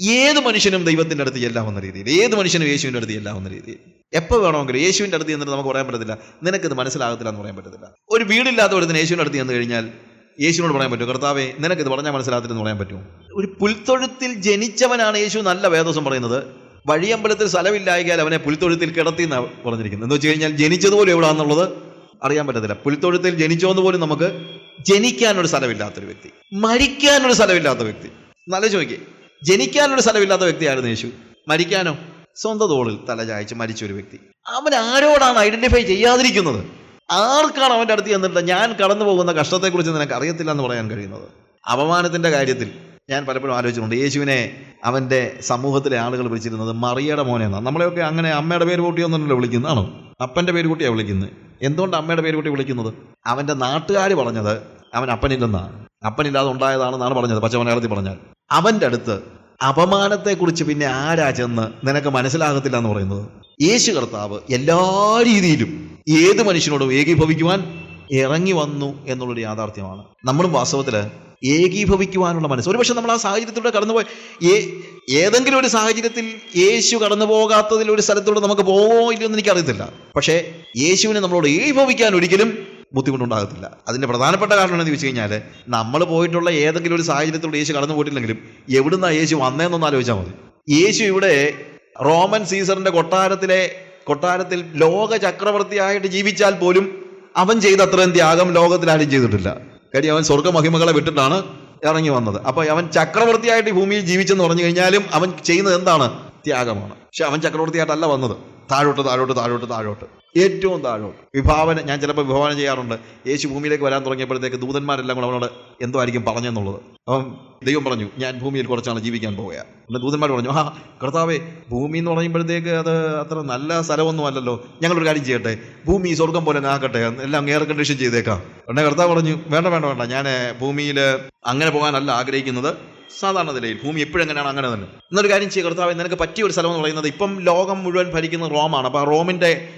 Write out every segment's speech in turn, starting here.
ഏത് മനുഷ്യനും ദൈവത്തിന്റെ അടുത്ത് ചെല്ലാവുന്ന രീതിയിൽ ഏത് മനുഷ്യനും യേശുവിന്റെ അടുത്ത് ചെല്ലാവുന്ന രീതിയിൽ. എപ്പോൾ വേണമെങ്കിലും യേശുവിന്റെ അടുത്ത് ചെന്നിട്ട് നമുക്ക് പറയാൻ പറ്റത്തില്ല. നിനക്കിത് മനസ്സിലാകത്തില്ല എന്ന് പറയാൻ പറ്റത്തില്ല. ഒരു വീടില്ലാത്ത ഒരുത്തിന് യേശുവിന്റെ അടുത്ത് ചെന്ന് കഴിഞ്ഞാൽ യേശുവിനോട് പറയാൻ പറ്റും കർത്താവേ നിനക്കിത് പറഞ്ഞാൽ മനസ്സിലാകത്തില്ലെന്ന് പറയാൻ പറ്റും ഒരു പുൽത്തൊഴുത്തിൽ ജനിച്ചവനാണ് യേശു നല്ല വേദോസം പറയുന്നത്. വഴിയമ്പലത്തിൽ സ്ഥലമില്ലായാൽ അവനെ പുൽത്തൊഴുത്തിൽ കിടത്തി എന്നാണ് പറഞ്ഞിരിക്കുന്നത്. എന്ന് വെച്ച് കഴിഞ്ഞാൽ ജനിച്ചതുപോലും എവിടാന്നുള്ളത് അറിയാൻ പറ്റത്തില്ല. പുൽത്തൊഴുത്തിൽ ജനിച്ചോന്ന് പോലും നമുക്ക് ജനിക്കാനൊരു സ്ഥലമില്ലാത്തൊരു വ്യക്തി മരിക്കാനൊരു സ്ഥലമില്ലാത്ത വ്യക്തി. നല്ല ചോദിക്കേ. ജനിക്കാനൊരു സ്ഥലമില്ലാത്ത വ്യക്തിയായിരുന്നു യേശു. മരിക്കാനോ? സ്വന്തം തോളിൽ തല ചായച്ച് മരിച്ച ഒരു വ്യക്തി. അവൻ ആരോടാണ് ഐഡന്റിഫൈ ചെയ്യാതിരിക്കുന്നത്? ആർക്കാണ് അവന്റെ അടുത്ത് ചെന്നിട്ട് ഞാൻ കടന്നു പോകുന്ന കഷ്ടത്തെക്കുറിച്ച് നിനക്ക് അറിയത്തില്ല എന്ന് പറയാൻ കഴിയുന്നത്? അപമാനത്തിന്റെ കാര്യത്തിൽ ഞാൻ പലപ്പോഴും ആലോചിച്ചിട്ടുണ്ട്. യേശുവിനെ അവന്റെ സമൂഹത്തിലെ ആളുകൾ വിളിച്ചിരുന്നത് മറിയയുടെ മോനെ എന്നാണ് നമ്മളെയൊക്കെ അങ്ങനെ അമ്മയുടെ പേര് കൂട്ടിയൊന്നുമല്ലോ വിളിക്കുന്നതാണോ? അപ്പന്റെ പേര് കൂട്ടിയാണ് വിളിക്കുന്നത് എന്തുകൊണ്ട് അമ്മയുടെ പേര് കൂട്ടി വിളിക്കുന്നത്? അവന്റെ നാട്ടുകാർ പറഞ്ഞത് അവൻ അപ്പനില്ലെന്നാണ്. അപ്പനില്ലാതെ ഉണ്ടായതാണെന്നാണ് പറഞ്ഞത്. പച്ച മലയാളത്തിൽ പറഞ്ഞാൽ. അവന്റെ അടുത്ത് അപമാനത്തെക്കുറിച്ച് പിന്നെ ആരാ ചെന്ന് നിനക്ക് മനസ്സിലാകത്തില്ല എന്ന് പറയുന്നത്? യേശു കർത്താവ് എല്ലാ രീതിയിലും ഏത് മനുഷ്യനോടും ഏകീഭവിക്കുവാൻ ഇറങ്ങി വന്നു എന്നുള്ളൊരു യാഥാർത്ഥ്യമാണ്. നമ്മളും വാസ്തവത്തിൽ ഏകീഭവിക്കുവാനുള്ള മനസ്സ്. ഒരുപക്ഷെ നമ്മൾ ആ സാഹചര്യത്തിലൂടെ കടന്നുപോയി. ഏ ഏതെങ്കിലും ഒരു സാഹചര്യത്തിൽ യേശു കടന്നു പോകാത്തതിൽ ഒരു സ്ഥലത്തൂടെ നമുക്ക് പോകുമോ ഇല്ലയോ എന്ന് എനിക്കറിയത്തില്ല. പക്ഷേ യേശുവിനെ നമ്മളോട് ഏകീഭവിക്കാൻ ഒരിക്കലും ബുദ്ധിമുട്ടുണ്ടാകത്തില്ല. അതിന്റെ പ്രധാനപ്പെട്ട കാരണം എന്ന് വെച്ച് കഴിഞ്ഞാൽ നമ്മൾ പോയിട്ടുള്ള ഏതെങ്കിലും ഒരു സാഹചര്യത്തിലൂടെ യേശു കടന്നു പോയിട്ടില്ലെങ്കിലും എവിടുന്നാണ് യേശു വന്നേന്നൊന്ന് ആലോചിച്ചാൽ മതി. യേശു ഇവിടെ റോമൻ സീസറിന്റെ കൊട്ടാരത്തിലെ കൊട്ടാരത്തിൽ ലോക ചക്രവർത്തിയായിട്ട് ജീവിച്ചാൽ പോലും അവൻ ചെയ്ത അത്രയും ത്യാഗം ലോകത്തിൽ ആരും ചെയ്തിട്ടില്ല. കാര്യം അവൻ സ്വർഗമഹിമകളെ വിട്ടിട്ടാണ് ഇറങ്ങി വന്നത്. അപ്പോൾ അവൻ ചക്രവർത്തിയായിട്ട് ഭൂമിയിൽ ജീവിച്ചെന്ന് പറഞ്ഞു കഴിഞ്ഞാലും അവൻ ചെയ്യുന്നത് എന്താണ്? ത്യാഗമാണ്. പക്ഷെ അവൻ ചക്രവർത്തിയായിട്ടല്ല വന്നത്. താഴോട്ട് താഴോട്ട് താഴോട്ട് താഴോട്ട്. ഏറ്റവും താഴോട്ട്. വിഭാവന ഞാൻ ചിലപ്പോൾ വിഭാവന ചെയ്യാറുണ്ട്. യേശു ഭൂമിയിലേക്ക് വരാൻ തുടങ്ങിയപ്പോഴത്തേക്ക് ദൂതന്മാരെല്ലാം കൂടെ അവനോട് എന്തോ ആയിരിക്കും പറഞ്ഞെന്നുള്ളത്. അപ്പം ദൈവം പറഞ്ഞു ഞാൻ ഭൂമിയിൽ കുറച്ചാണ് ജീവിക്കാൻ പോവുക. പിന്നെ ദൂതന്മാർ പറഞ്ഞു ആ കർത്താവേ ഭൂമി എന്ന് പറയുമ്പോഴത്തേക്ക് അത് അത്ര നല്ല സ്ഥലമൊന്നും അല്ലല്ലോ. ഞങ്ങളൊരു കാര്യം ചെയ്യട്ടെ. ഭൂമി സ്വർഗം പോലെ ആക്കട്ടെ എല്ലാം എയർ കണ്ടീഷൻ ചെയ്തേക്കാം. ഉടനെ കർത്താവ് പറഞ്ഞു വേണ്ട വേണ്ട വേണ്ട. ഞാൻ ഭൂമിയിൽ അങ്ങനെ പോകാനല്ല ആഗ്രഹിക്കുന്നത്. സാധാരണ നിലയിൽ ഭൂമി എപ്പോഴും എങ്ങനെയാണ് അങ്ങനെ തന്നെ. എന്നൊരു കാര്യം ചെയ്യുക കർത്താവ് നിനക്ക് പറ്റിയ ഒരു സ്ഥലം എന്ന് പറയുന്നത് ഇപ്പം ലോകം മുഴുവൻ ഭരിക്കുന്ന റോമാണ്. അപ്പോൾ റോമിന്റെ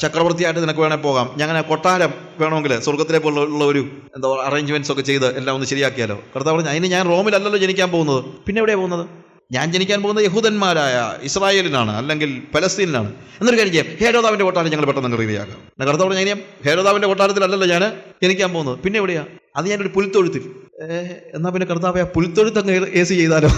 ചക്രവർത്തിയായിട്ട് നിനക്ക് വേണേൽ പോകാം. ഞങ്ങനെ കൊട്ടാരം വേണമെങ്കിൽ സ്വർഗത്തിലെ പോലുള്ള ഒരു എന്താ പറയുക അറേഞ്ച്മെന്റ്സ് ഒക്കെ ചെയ്ത് എല്ലാം ഒന്ന് ശരിയാക്കിയാലോ? കർത്താവ് പറഞ്ഞു അതിന് ഞാൻ റോമിലല്ലല്ലോ ജനിക്കാൻ പോകുന്നത്. പിന്നെ എവിടെയാണ് പോകുന്നത്? ഞാൻ ജനിക്കാൻ പോകുന്നത് യഹൂദന്മാരായ ഇസ്രായേലിനാണ് അല്ലെങ്കിൽ പലസ്തീനിലാണ്. എന്നൊരു കാര്യം ചെയ്യാം. ഹേരോദാവിന്റെ കൊട്ടാരം ഞങ്ങൾ പെട്ടെന്ന് എന്നാൽ കർത്താവ് പറഞ്ഞു ഞാൻ ഹേരോദാവിന്റെ കൊട്ടാരത്തിലല്ലല്ലോ ഞാൻ ജനിക്കാൻ പോകുന്നത്. പിന്നെ എവിടെയാണ് അത് ഞാനൊരു പുൽത്തൊഴുത്തിൽ. എന്നാ പിന്നെ കർത്താവ് ആ പുൽത്തൊഴുത്ത് അങ്ങ് എ സി ചെയ്താലോ?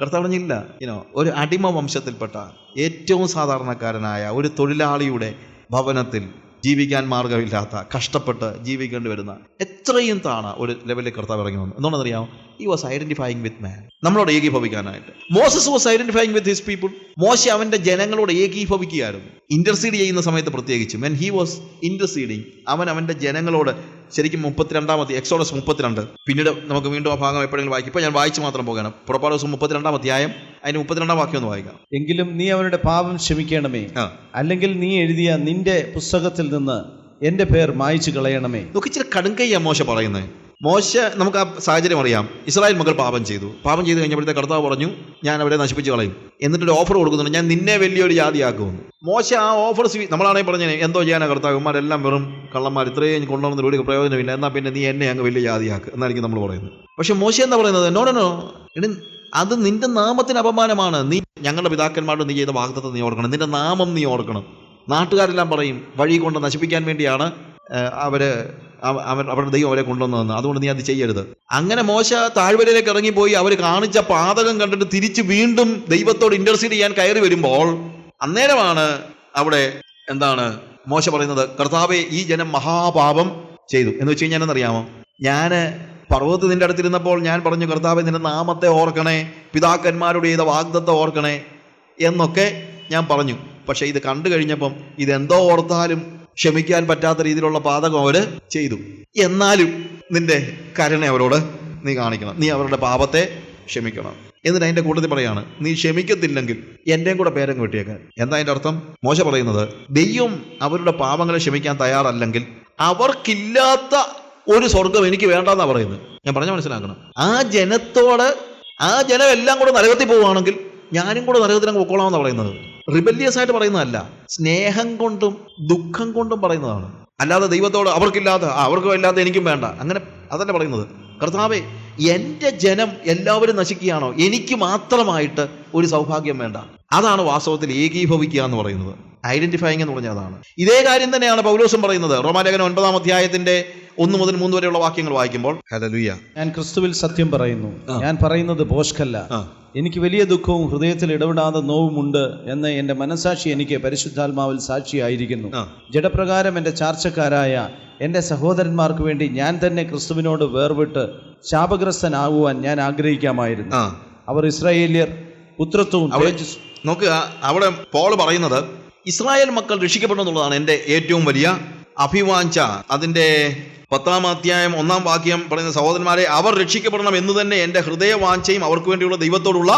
കർത്താവ് പറഞ്ഞില്ല. ഇനോ ഒരു അടിമ വംശത്തിൽപ്പെട്ട ഏറ്റവും സാധാരണക്കാരനായ ഒരു തൊഴിലാളിയുടെ ഭവനത്തിൽ ജീവിക്കാൻ മാർഗമില്ലാത്ത കഷ്ടപ്പെട്ട് ജീവിക്കേണ്ടി വരുന്ന എത്രയും താണ ഒരു ലെവലിൽ കർത്താവ് ഇറങ്ങി വന്നു. എന്തുകൊണ്ടെന്നറിയാമോ ഈ വാസ് ഐഡന്റിഫൈങ് വിത്ത് മാൻ നമ്മളോട് ഏകീഭവിക്കാനായിട്ട്. Moses was identifying with his people മോശ അവന്റെ ജനങ്ങളോട് ഏകീഭവിക്കുകയായിരുന്നു. ഇന്റർസീഡ് ചെയ്യുന്ന സമയത്ത് പ്രത്യേകിച്ച്. മെൻ ഹി വാസ് ഇന്റർസീഡിങ് അവൻ അവന്റെ ജനങ്ങളോട് ശരിക്കും മുപ്പത്തിരണ്ടാമത്തെ എക്സോഡസ് മുപ്പത്തിരണ്ട്. പിന്നീട് നമുക്ക് വീണ്ടും ആ ഭാഗം എപ്പോഴെങ്കിലും വായിക്കും. ഇപ്പോൾ ഞാൻ വായിച്ച് മാത്രം പോകണം പുറപ്പാട് ദിവസം മുപ്പത്തിരണ്ടാം അധ്യായം അതിന് മുപ്പത്തിരണ്ടാം വാക്യം ഒന്ന് വായിക്കാം. എങ്കിലും നീ അവരുടെ പാപം ക്ഷമിക്കണമേ. അല്ലെങ്കിൽ നീ എഴുതിയ നിന്റെ പുസ്തകത്തിൽ നിന്ന് എന്റെ പേർ മായിച്ചു കളയണമേ. നോക്കി ഇച്ചിരി കടുങ്കയ്യ മോശ പറയുന്നത് മോശ നമുക്ക് ആ സാഹചര്യം അറിയാം. ഇസ്രായേൽ മക്കൾ പാപം ചെയ്തു. പാപം ചെയ്ത് കഴിഞ്ഞപ്പോഴത്തെ കർത്താവ് പറഞ്ഞു ഞാൻ അവരെ നശിപ്പിച്ച് കളയും. എന്നിട്ടൊരു ഓഫർ കൊടുക്കുന്നുണ്ട്. ഞാൻ നിന്നെ വലിയൊരു ജാതിയാക്കുമെന്ന്. മോശ ആ ഓഫർ സ്വീ നമ്മളാണെങ്കിൽ പറഞ്ഞേ എന്തോ ചെയ്യാനാ കർത്താവന്മാരെല്ലാം വെറും കള്ളന്മാർ ഇത്രയും കൊണ്ടുവന്ന ഒരു പ്രയോജനമില്ല. എന്നാൽ പിന്നെ നീ എന്നെ അങ്ങ് വലിയ ജാതിയാക്ക്. എന്നായിരിക്കും നമ്മൾ പറയുന്നത്. പക്ഷെ മോശ എന്താ പറയുന്നത്? നോടനോ എടി അത് നിന്റെ നാമത്തിന് അപമാനമാണ്. നീ ഞങ്ങളുടെ പിതാക്കന്മാരുടെ നീ ചെയ്ത വാഗ്ദത്തം നീ ഓർക്കണം. നിന്റെ നാമം നീ ഓർക്കണം. നാട്ടുകാരെല്ലാം പറയും വഴി കൊണ്ട് നശിപ്പിക്കാൻ വേണ്ടിയാണ് അവർ അവൻ അവരുടെ ദൈവം അവരെ കൊണ്ടുവന്നതെന്ന്. അതുകൊണ്ട് നീ അത് ചെയ്യരുത്. അങ്ങനെ മോശ താഴ്വരയിലേക്ക് ഇറങ്ങിപ്പോയി. അവർ കാണിച്ച പാതകം കണ്ടിട്ട് തിരിച്ച് വീണ്ടും ദൈവത്തോട് ഇന്റർസീഡ് ചെയ്യാൻ കയറി വരുമ്പോൾ അന്നേരമാണ് അവിടെ എന്താണ് മോശ പറയുന്നത്? കർത്താവെ ഈ ജനം മഹാപാപം ചെയ്തു. എന്ന് വെച്ച് കഴിഞ്ഞാൽ എന്നറിയാമോ? ഞാൻ പർവത്ത് നിന്റെ അടുത്തിരുന്നപ്പോൾ ഞാൻ പറഞ്ഞു കർത്താവെ നിന്റെ നാമത്തെ ഓർക്കണേ പിതാക്കന്മാരുടെ ചെയ്ത വാഗ്ദത്തെ ഓർക്കണേ എന്നൊക്കെ ഞാൻ പറഞ്ഞു. പക്ഷേ ഇത് കണ്ടു കഴിഞ്ഞപ്പം ഇതെന്തോ ഓർത്താലും ക്ഷമിക്കാൻ പറ്റാത്ത രീതിയിലുള്ള പാതകം അവർ ചെയ്തു. എന്നാലും നിന്റെ കരുണ അവരോട് നീ കാണിക്കണം. നീ അവരുടെ പാപത്തെ ക്ഷമിക്കണം. എന്നിട്ട് അതിന്റെ കൂട്ടത്തിൽ പറയാണ് നീ ക്ഷമിക്കത്തില്ലെങ്കിൽ എന്റെയും കൂടെ പേരങ്ങ് വെട്ടിയേക്കാൻ എന്താ അതിന്റെ അർത്ഥം? മോശ പറയുന്നത് ദൈവം അവരുടെ പാപങ്ങളെ ക്ഷമിക്കാൻ തയ്യാറല്ലെങ്കിൽ അവർക്കില്ലാത്ത ഒരു സ്വർഗം എനിക്ക് വേണ്ടെന്നാ പറയുന്നത്. ഞാൻ പറഞ്ഞ മനസ്സിലാക്കണം. ആ ജനത്തോട് ആ ജനം എല്ലാം കൂടെ നരകത്തിൽ പോവുകയാണെങ്കിൽ ഞാനും കൂടെ നരകത്തിലങ്ങ് പൊക്കോളാമെന്നാണ് പറയുന്നത്. റിബല്യസ് ആയിട്ട് പറയുന്നതല്ല. സ്നേഹം കൊണ്ടും ദുഃഖം കൊണ്ടും പറയുന്നതാണ്. അല്ലാതെ ദൈവത്തോട് അവർക്കില്ലാതെ അവർക്കും ഇല്ലാതെ എനിക്കും വേണ്ട. അങ്ങനെ അതല്ല പറയുന്നത്. കർത്താവെ എന്റെ ജനം എല്ലാവരും നശിക്കുകയാണോ? എനിക്ക് മാത്രമായിട്ട് ഒരു സൗഭാഗ്യം വേണ്ട. അതാണ് വാസ്തവത്തിൽ ഏകീഭവിക്കുക എന്ന് പറയുന്നത്. ഐഡന്റിഫൈങ് എന്ന് പറഞ്ഞതാണ് അതാണ്. ഇതേ കാര്യം തന്നെയാണ് പൗലോസും പറയുന്നത്. റോമാലേഖനം ഒൻപതാം അധ്യായത്തിന്റെ ഒന്ന് മുതൽ മൂന്ന് വരെയുള്ള വാക്യങ്ങൾ വായിക്കുമ്പോൾ ഞാൻ ക്രിസ്തുവിൽ സത്യം പറയുന്നു. ഞാൻ പറയുന്നത് പോഷ്കല്ല എനിക്ക് വലിയ ദുഃഖവും ഹൃദയത്തിൽ ഇടപെടാതെ നോവുമുണ്ട് എന്ന് എന്റെ മനസാക്ഷി എനിക്ക് പരിശുദ്ധാത്മാവിൽ സാക്ഷിയായിരിക്കുന്നു. ജഡപ്രകാരം എന്റെ ചാർച്ചക്കാരായ എന്റെ സഹോദരന്മാർക്ക് വേണ്ടി ഞാൻ തന്നെ ക്രിസ്തുവിനോട് വേർവിട്ട് ശാപഗ്രസ്തനാകുവാൻ ഞാൻ ആഗ്രഹിക്കാമായിരുന്നു. അവർ ഇസ്രായേലിയർ പുത്രത്വവും നോക്കുക അവിടെ പോൾ പറയുന്നത് ഇസ്രായേൽ മക്കൾ രക്ഷിക്കപ്പെടുന്നുള്ളതാണ് എന്റെ എന്റെ ഏറ്റവും വലിയ അഭിവാഞ്ച അതിന്റെ പത്താം അധ്യായം ഒന്നാം വാക്യം പറയുന്ന സഹോദരന്മാരെ അവർ രക്ഷിക്കപ്പെടണം എന്ന് തന്നെ എന്റെ ഹൃദയവാഞ്ചയും അവർക്ക് വേണ്ടിയുള്ള ദൈവത്തോടുള്ള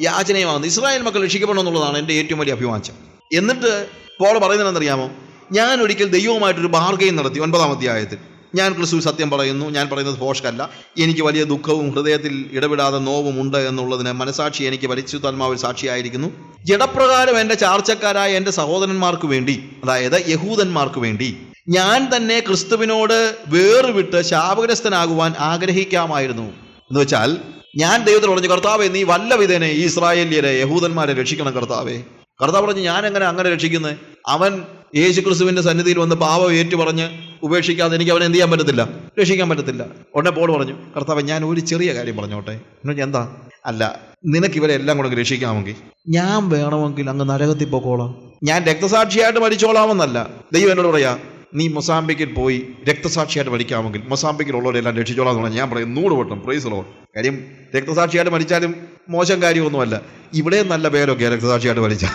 യാചനയുമാണ്. ഇസ്രായേൽ മക്കൾ രക്ഷിക്കപ്പെടണം എന്നുള്ളതാണ് എന്റെ ഏറ്റവും വലിയ അഭിവാഞ്ചം എന്നിട്ട് പോൾ പറയുന്നതെന്നറിയാമോ ഞാൻ ഒരിക്കൽ ദൈവവുമായിട്ടൊരു ബാർഗെയിൻ നടത്തി ഒൻപതാം അധ്യായത്തിൽ. ഞാൻ ക്രിസ്തു സത്യം പറയുന്നു ഞാൻ പറയുന്നത് ഫോഷ്കല്ല. എനിക്ക് വലിയ ദുഃഖവും ഹൃദയത്തിൽ ഇടപെടാതെ നോവും ഉണ്ട് എന്നുള്ളതിന് മനസാക്ഷി എനിക്ക് പരിശുദ്ധാത്മാവിൽ സാക്ഷിയായിരിക്കുന്നു. ജഡപ്രകാരം എന്റെ ചാർച്ചക്കാരായ എന്റെ സഹോദരന്മാർക്ക് വേണ്ടി അതായത് യഹൂദന്മാർക്ക് വേണ്ടി ഞാൻ തന്നെ ക്രിസ്തുവിനോട് വേറുവിട്ട് ശാപഗ്രസ്തനാകുവാൻ ആഗ്രഹിക്കാമായിരുന്നു. എന്ന് വെച്ചാൽ ഞാൻ ദൈവത്തിൽ പറഞ്ഞു കർത്താവെ നീ വല്ല വിധേനെ ഈ ഇസ്രായേല്യരെ യഹൂദന്മാരെ രക്ഷിക്കണം കർത്താവേ. കർത്താവ് പറഞ്ഞു ഞാൻ എങ്ങനെ അങ്ങനെ രക്ഷിക്കുന്നത് അവൻ യേശു ക്രിസ്തുവിന്റെ സന്നിധിയിൽ വന്ന് പാപം ഏറ്റു പറഞ്ഞ് ഉപേക്ഷിക്കാതെ എനിക്ക് അവനെ എന്ത് ചെയ്യാൻ പറ്റത്തില്ല? രക്ഷിക്കാൻ പറ്റത്തില്ല. ഉടനെ പോൾ പറഞ്ഞു കർത്താവ് ഞാൻ ഒരു ചെറിയ കാര്യം പറഞ്ഞോട്ടെ. എന്താ? അല്ല നിനക്ക് ഇവരെ എല്ലാം കൂടെ രക്ഷിക്കാമെങ്കിൽ? ഞാൻ വേണമെങ്കിൽ അങ്ങ് നരകത്തിൽ പോക്കോളാം. ഞാൻ രക്തസാക്ഷിയായിട്ട് മരിച്ചോളാമെന്നല്ല. ദൈവം എന്നോട് പറയാ നീ മൊസാമ്പിക്കിൽ പോയി രക്തസാക്ഷിയായിട്ട് മരിക്കാമെങ്കിൽ മൊസാമ്പിക്കിലുള്ളവരെല്ലാം രക്ഷിച്ചോളാം എന്ന് പറഞ്ഞാൽ ഞാൻ പറയും നൂറ് വട്ടം. പ്രൈസ് ലോൺ കാര്യം രക്തസാക്ഷിയായിട്ട് മരിച്ചാലും മോശം കാര്യമൊന്നുമല്ല. ഇവിടെ നല്ല പേരൊക്കെ രക്തസാക്ഷിയായിട്ട് മരിച്ചാൽ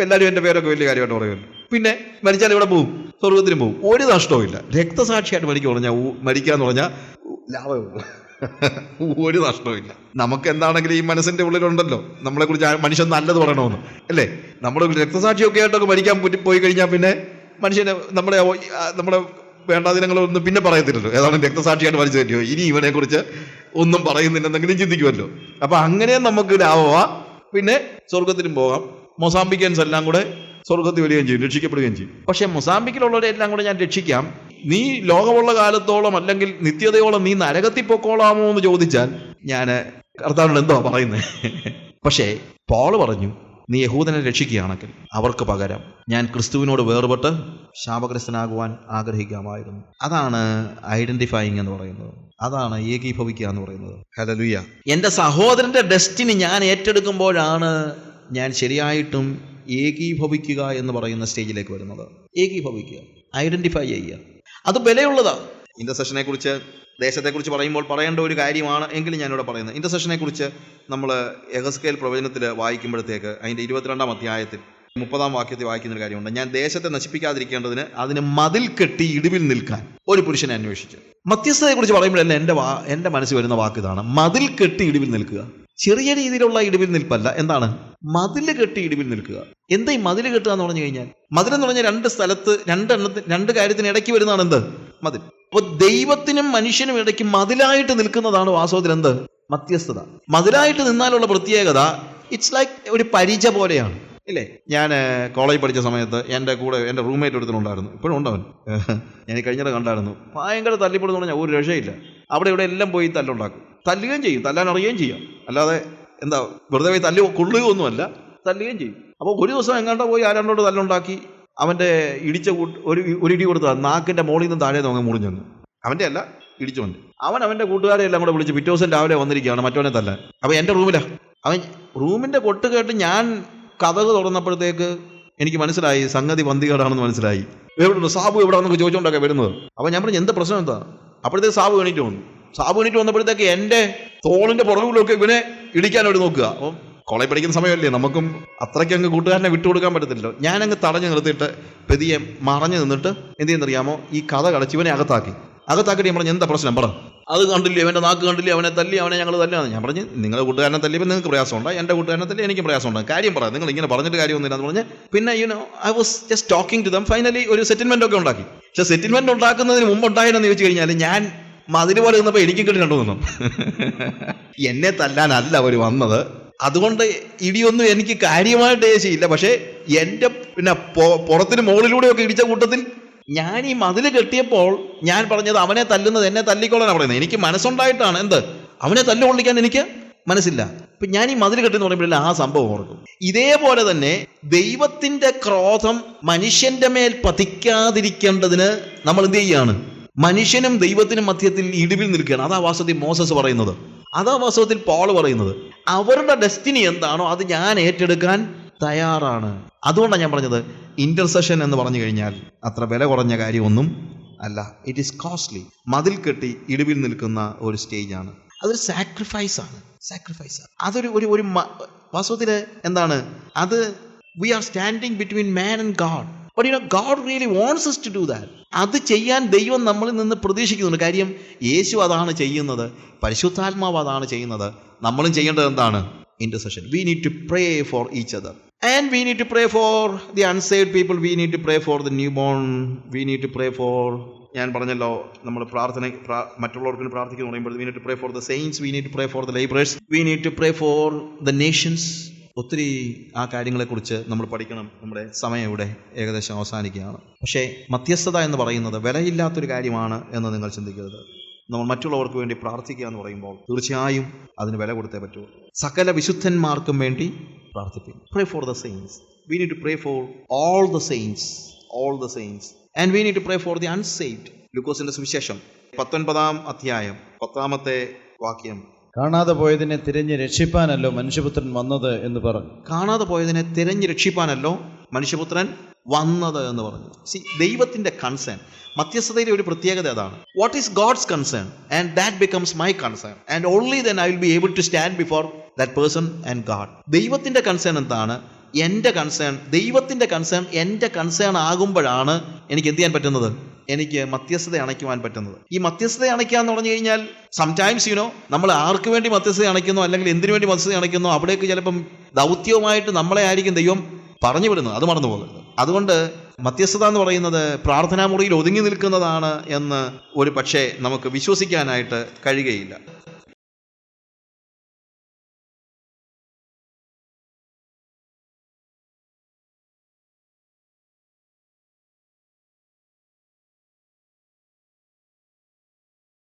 എല്ലാവരും എന്റെ പേരൊക്കെ വലിയ കാര്യമായിട്ട് പറയുമല്ലോ. പിന്നെ മരിച്ചാൽ ഇവിടെ പോവും. സ്വർഗത്തിന് പോവും. ഒരു നഷ്ടവും ഇല്ല രക്തസാക്ഷിയായിട്ട് മരിക്കുക പറഞ്ഞാൽ മരിക്കുക എന്ന് പറഞ്ഞാൽ ലാഭമേ ഒരു നഷ്ടവുമില്ല. നമുക്ക് എന്താണെങ്കിലും ഈ മനസ്സിന്റെ ഉള്ളിലുണ്ടല്ലോ. നമ്മളെ കുറിച്ച് മനുഷ്യൻ നല്ലത് പറയണമെന്ന്. അല്ലേ? നമ്മുടെ രക്തസാക്ഷിയൊക്കെ ആയിട്ടൊക്കെ മരിക്കാൻ പോയി കഴിഞ്ഞാൽ പിന്നെ മനുഷ്യനെ നമ്മുടെ നമ്മുടെ വേണ്ടാദിനങ്ങളൊന്നും പിന്നെ പറയത്തില്ലല്ലോ. ഏതാണ് രക്തസാക്ഷിയായിട്ട് മരിച്ചു തരുമോ ഇനി ഇവനെക്കുറിച്ച് ഒന്നും പറയുന്നില്ലെന്നെങ്കിലും ചിന്തിക്കുമല്ലോ. അപ്പൊ അങ്ങനെ നമുക്ക് ലാഭമാ പിന്നെ സ്വർഗത്തിലും പോകാം. മൊസാമ്പിക്കൻസ് എല്ലാം കൂടെ സ്വർഗത്തിൽ വരികയും ചെയ്യും രക്ഷിക്കപ്പെടുകയും ചെയ്യും. പക്ഷെ മൊസാമ്പിക്കിലുള്ളവരെ എല്ലാം കൂടെ ഞാൻ രക്ഷിക്കാം. നീ ലോകമുള്ള കാലത്തോളം അല്ലെങ്കിൽ നിത്യതയോളം നീ നരകത്തിൽ പൊക്കോളാമോ എന്ന് ചോദിച്ചാൽ ഞാൻ കർത്താവിനോട് എന്തോ പറയുന്നത് പക്ഷേ പോൾ പറഞ്ഞു നീ യഹൂദനെ രക്ഷിക്കുകയാണെങ്കിൽ അവർക്ക് പകരം ഞാൻ ക്രിസ്തുവിനോട് വേർപെട്ട് ശാപഗ്രസ്തനാകുവാൻ ആഗ്രഹിക്കാമായിരുന്നു. അതാണ് ഐഡന്റിഫൈങ് എന്ന് പറയുന്നത്. അതാണ് ഏകീഭവിക്കുക എന്ന് പറയുന്നത്. ഹലലുയ എന്റെ സഹോദരന്റെ ഡെസ്റ്റിനി ഞാൻ ഏറ്റെടുക്കുമ്പോഴാണ് ഞാൻ ശരിയായിട്ടും ഏകീഭവിക്കുക എന്ന് പറയുന്ന സ്റ്റേജിലേക്ക് വരുന്നത്. ഏകീഭവിക്കുക ഐഡന്റിഫൈ ചെയ്യുക. അത് വിലയുള്ളതാണ് ഇന്റർസെഷനെ കുറിച്ച് ദേശത്തെക്കുറിച്ച് പറയുമ്പോൾ പറയേണ്ട ഒരു കാര്യമാണ് എങ്കിലും ഞാനിവിടെ പറയുന്നത്. ഇന്റർസെഷനെ കുറിച്ച് നമ്മൾ എഹസ്കേൽ പ്രവചനത്തിൽ വായിക്കുമ്പോഴത്തേക്ക് അതിന്റെ ഇരുപത്തിരണ്ടാം അധ്യായത്തിൽ മുപ്പതാം വാക്യത്തിൽ വായിക്കുന്ന ഒരു കാര്യമുണ്ട്. ഞാൻ ദേശത്തെ നശിപ്പിക്കാതിരിക്കേണ്ടതിന് അതിന് മതിൽ കെട്ടി ഇടിവിൽ നിൽക്കാൻ ഒരു പുരുഷനെ അന്വേഷിച്ചു. മധ്യസ്ഥതയെക്കുറിച്ച് പറയുമ്പോഴല്ല എന്റെ വാ എന്റെ മനസ്സിൽ വരുന്ന വാക്ക് ഇതാണ്. മതിൽ കെട്ടി ഇടിവിൽ നിൽക്കുക. ചെറിയ രീതിയിലുള്ള ഇടിവിൽ നിൽപ്പല്ല. എന്താണ്? മതിൽ കെട്ടി ഇടിവിൽ നിൽക്കുക. എന്താ ഈ മതിൽ കെട്ടുക എന്ന് പറഞ്ഞു കഴിഞ്ഞാൽ? മതിൽ പറഞ്ഞാൽ രണ്ട് സ്ഥലത്ത് രണ്ടെണ്ണത്തിന് രണ്ട് കാര്യത്തിന് ഇടയ്ക്ക് വരുന്നതാണ് എന്ത് മതിൽ. അപ്പോൾ ദൈവത്തിനും മനുഷ്യനും ഇടയ്ക്ക് മതിലായിട്ട് നിൽക്കുന്നതാണ് വാസ്തവത്തിൽ എന്ത്? മധ്യസ്ഥത. മതിലായിട്ട് നിന്നാലുള്ള പ്രത്യേകത ഇറ്റ്സ് ലൈക്ക് ഒരു പരിച പോലെയാണ്. ഇല്ലേ? ഞാൻ കോളേജ് പഠിച്ച സമയത്ത് എന്റെ കൂടെ എന്റെ റൂംമേറ്റ് ഒരുത്തനുണ്ടായിരുന്നു ഇപ്പോഴും ഉണ്ടവൻ. ഞാൻ കഴിഞ്ഞിടെ കണ്ടായിരുന്നു. ഭയങ്കര തല്ലിപ്പെടുന്നു പറഞ്ഞാൽ ഒരു രക്ഷയില്ല. അവിടെ ഇവിടെ എല്ലാം പോയി തല്ലുണ്ടാക്കും. തല്ലുകയും ചെയ്യും. തല്ലാൻ അറിയുകയും ചെയ്യാം. അല്ലാതെ എന്താ വെറുതെ പോയി തല്ലി കൊള്ളുകയൊന്നുമല്ല. തല്ലുകയും ചെയ്യും. അപ്പോൾ ഒരു ദിവസം എങ്ങാണ്ട പോയി ആരാണ്ടോട് തല്ലുണ്ടാക്കി. അവന്റെ ഇടിച്ച കൂട്ട് ഒരു ഒരു ഇടി കൊടുത്താൽ നാക്കിന്റെ മോളിൽ നിന്ന് താഴെ നോങ്ങി മുറിഞ്ഞു അവന്റെ അല്ല ഇടിച്ചോണ്ട് അവൻ അവന്റെ കൂട്ടുകാരെ എല്ലാം കൂടെ വിളിച്ച് പിറ്റേ ദിവസം രാവിലെ വന്നിരിക്കുകയാണ് മറ്റവനെ തല്ല അപ്പോൾ എന്റെ റൂമിലാണ് അവൻ റൂമിന്റെ പൊട്ട് കേട്ട് ഞാൻ കഥക് തുറന്നപ്പോഴത്തേക്ക് എനിക്ക് മനസ്സിലായി സംഗതി വന്തികേടാണെന്ന് മനസ്സിലായി. എവിടെ സാബു എവിടെ എന്നൊക്കെ ചോദിച്ചുകൊണ്ടൊക്കെ വരുന്നത്? അപ്പോൾ ഞാൻ പറഞ്ഞു എന്ത് പ്രശ്നം എന്താ? അപ്പോഴത്തേക്ക് സാബു എണീറ്റ് വന്നു. സാബു എണീറ്റ് വന്നപ്പോഴത്തേക്ക് എന്റെ തോളിന്റെ പുറകിലൊക്കെ ഇവനെ ഇടിക്കാൻ നോക്കുക. അപ്പം കോളേജ് പഠിക്കുന്ന സമയമല്ലേ? നമുക്കും അത്രയ്ക്ക് അങ്ങ് കൂട്ടുകാരനെ വിട്ടുകൊടുക്കാൻ പറ്റത്തില്ലല്ലോ. ഞാനങ്ങ് തടഞ്ഞു നിർത്തിയിട്ട് പെതിയെ മറഞ്ഞു നിന്നിട്ട് എന്ത് ചെയ്യുന്നറിയാമോ? ഈ കഥ കളിച്ച് ഇവനെ അകത്താക്കി. അകത്താക്കിയിട്ട് ഞാൻ പറഞ്ഞു എന്താ പ്രശ്നം? പറ. അത് കണ്ടില്ലേ? അവന്റെ നാക്ക് കണ്ടില്ലേ? അവനെ തല്ലി അവനെ ഞങ്ങൾ തല്ലാന്ന് ഞാൻ പറഞ്ഞു നിങ്ങളുടെ കൂട്ടുകാരനെ തല്ലിയപ്പോൾ നിങ്ങൾക്ക് പ്രയാസമുണ്ട്? എന്റെ കൂട്ടുകാരനെ തല്ലി എനിക്ക് പ്രയാസമുണ്ട്? കാര്യം പറയാം നിങ്ങൾ ഇങ്ങനെ പറഞ്ഞിട്ട് കാര്യമൊന്നുമില്ല എന്ന് പറഞ്ഞ് പിന്നെ you know I was just talking to them finally ഒരു സെറ്റിൽമെന്റ് ഒക്കെ ഉണ്ടാക്കി. പക്ഷെ സെറ്റിൽമെന്റ് ഉണ്ടാക്കുന്നതിന് മുമ്പ് ഉണ്ടായെന്ന് ചോദിച്ചു കഴിഞ്ഞാൽ ഞാൻ മതിരുപോലെ പോലെ നിന്നപ്പോൾ എനിക്കും കിട്ടി കണ്ടു നിന്നു എന്നെ തല്ലാനല്ല അവർ വന്നത്. അതുകൊണ്ട് ഇടിയൊന്നും എനിക്ക് കാര്യമായിട്ട് ചെയ്യില്ല. പക്ഷേ എന്റെ പിന്നെ പുറത്തിന് മുകളിലൂടെയൊക്കെ ഇടിച്ച കൂട്ടത്തിൽ ഞാൻ ഈ മതിൽ കെട്ടിയപ്പോൾ ഞാൻ പറഞ്ഞത് അവനെ തല്ലുന്നത് എന്നെ തല്ലിക്കോളാൻ പറയുന്നത്. എനിക്ക് മനസ്സുണ്ടായിട്ടാണ്. എന്ത്? അവനെ തല്ലുകൊള്ളിക്കാൻ എനിക്ക് മനസ്സില്ല. ഇപ്പൊ ഞാൻ ഈ മതിൽ കെട്ടി എന്ന് പറയുമ്പോഴല്ല ആ സംഭവം ഓർക്കും. ഇതേപോലെ തന്നെ ദൈവത്തിന്റെ ക്രോധം മനുഷ്യന്റെ മേൽ പതിക്കാതിരിക്കേണ്ടതിന് നമ്മൾ എന്ത് ചെയ്യാണ്? മനുഷ്യനും ദൈവത്തിനും മധ്യത്തിൽ ഇടിവിൽ നിൽക്കുകയാണ്. അതാ വാസ്തവത്തിൽ മോസസ് പറയുന്നത്. അതാ വാസ്തവത്തിൽ പോൾ പറയുന്നത്. അവരുടെ ഡെസ്റ്റിനി എന്താണോ അത് ഞാൻ ഏറ്റെടുക്കാൻ തയ്യാറാണ്. അതുകൊണ്ടാണ് ഞാൻ പറഞ്ഞത് ഇന്റർസെഷൻ എന്ന് പറഞ്ഞു കഴിഞ്ഞാൽ അത്ര വില കുറഞ്ഞ കാര്യമൊന്നും അല്ല. ഇറ്റ് ഈസ് കോസ്റ്റ്ലി മതിൽ കെട്ടി ഇടിവിൽ നിൽക്കുന്ന ഒരു സ്റ്റേജാണ് അതൊരു സാക്രിഫൈസ് ആണ്. സാക്രിഫൈസ് ആണ്. അതൊരു ഒരു ഒരു വാസ്തവത്തിൽ എന്താണ്? അത് we are standing between man and god but you know god really wants us to do that അത് ചെയ്യാൻ ദൈവം നമ്മളിൽ നിന്ന് പ്രതീക്ഷിക്കുന്നുണ്ട്. കാര്യം യേശു അതാണ് ചെയ്യുന്നത്. പരിശുദ്ധാത്മാവ് അതാണ് ചെയ്യുന്നത്. നമ്മളും ചെയ്യേണ്ടത് എന്താണ്? Intercession we need to pray for each other and we need to pray for the unsaved people we need to pray for the new born we need to pray for ഞാൻ പറഞ്ഞല്ലോ നമ്മൾ പ്രാർത്ഥന പ്രാ- മറ്റുള്ളവർക്ക് പ്രാർത്ഥിക്കുന്നു പറയുമ്പോൾ we need to pray for the saints we need to pray for the labourers we need to pray for the nations ഒത്തിരി ആ കാര്യങ്ങളെക്കുറിച്ച് നമ്മൾ പഠിക്കണം. നമ്മുടെ സമയം ഇവിടെ ഏകദേശം അവസാനിക്കുകയാണ്. പക്ഷേ മധ്യസ്ഥത എന്ന് പറയുന്നത് വിലയില്ലാത്തൊരു കാര്യമാണ് എന്ന് നിങ്ങൾ ചിന്തിക്കരുത്. നമ്മൾ മറ്റുള്ളവർക്ക് വേണ്ടി പ്രാർത്ഥിക്കുക എന്ന് പറയുമ്പോൾ തീർച്ചയായും അതിന് വില കൊടുത്തേ പറ്റൂ. സകല വിശുദ്ധന്മാർക്കും വേണ്ടി പ്രാർത്ഥിപ്പിക്കും. Pray for the saints we need to pray for all the saints all the saints and we need to pray for the unsaved ലൂക്കോസിന്റെ സുവിശേഷം പത്തൊൻപതാം അധ്യായം പത്താമത്തെ വാക്യം. കാണാതെ പോയതിനെ തിരഞ്ഞ് രക്ഷിപ്പാനല്ലോ മനുഷ്യപുത്രൻ വന്നത് എന്ന് പറഞ്ഞു. കാണാതെ പോയതിനെ തിരഞ്ഞ് രക്ഷിപ്പാനല്ലോ മനുഷ്യപുത്രൻ വന്നത് എന്ന് പറഞ്ഞു. സി ദൈവത്തിന്റെ കൺസേൺ മധ്യസ്ഥതയിലെ ഒരു പ്രത്യേകത അതാണ്. What is God's concern and that becomes my concern and only then I will be able to stand before that person and God ദൈവത്തിന്റെ കൺസേൺ എന്താണ്? എന്റെ കൺസേൺ ദൈവത്തിന്റെ കൺസേൺ എന്റെ കൺസേൺ ആകുമ്പോഴാണ് എനിക്ക് എന്ത് ചെയ്യാൻ പറ്റുന്നത്? എനിക്ക് മധ്യസ്ഥത അണയ്ക്കുവാൻ പറ്റുന്നത്. ഈ മധ്യസ്ഥത അണയ്ക്കുക എന്ന് പറഞ്ഞു കഴിഞ്ഞാൽ സംടൈംസ് യുനോ നമ്മൾ ആർക്ക് വേണ്ടി മധ്യസ്ഥത അണയ്ക്കുന്നു അല്ലെങ്കിൽ എന്തിനു വേണ്ടി മധ്യസ്ഥത അണയ്ക്കുന്നു അവിടേക്ക് ചിലപ്പം ദൗത്യവുമായിട്ട് നമ്മളെ ആയിരിക്കും ദൈവം പറഞ്ഞു വിടുന്നത്. അത് മറന്നു പോകരുത്. അതുകൊണ്ട് മധ്യസ്ഥത എന്ന് പറയുന്നത് പ്രാർത്ഥനാ മുറിയിൽ ഒതുങ്ങി നിൽക്കുന്നതാണ് എന്ന് ഒരു പക്ഷേ നമുക്ക് വിശ്വസിക്കാനായിട്ട് കഴിയുകയില്ല.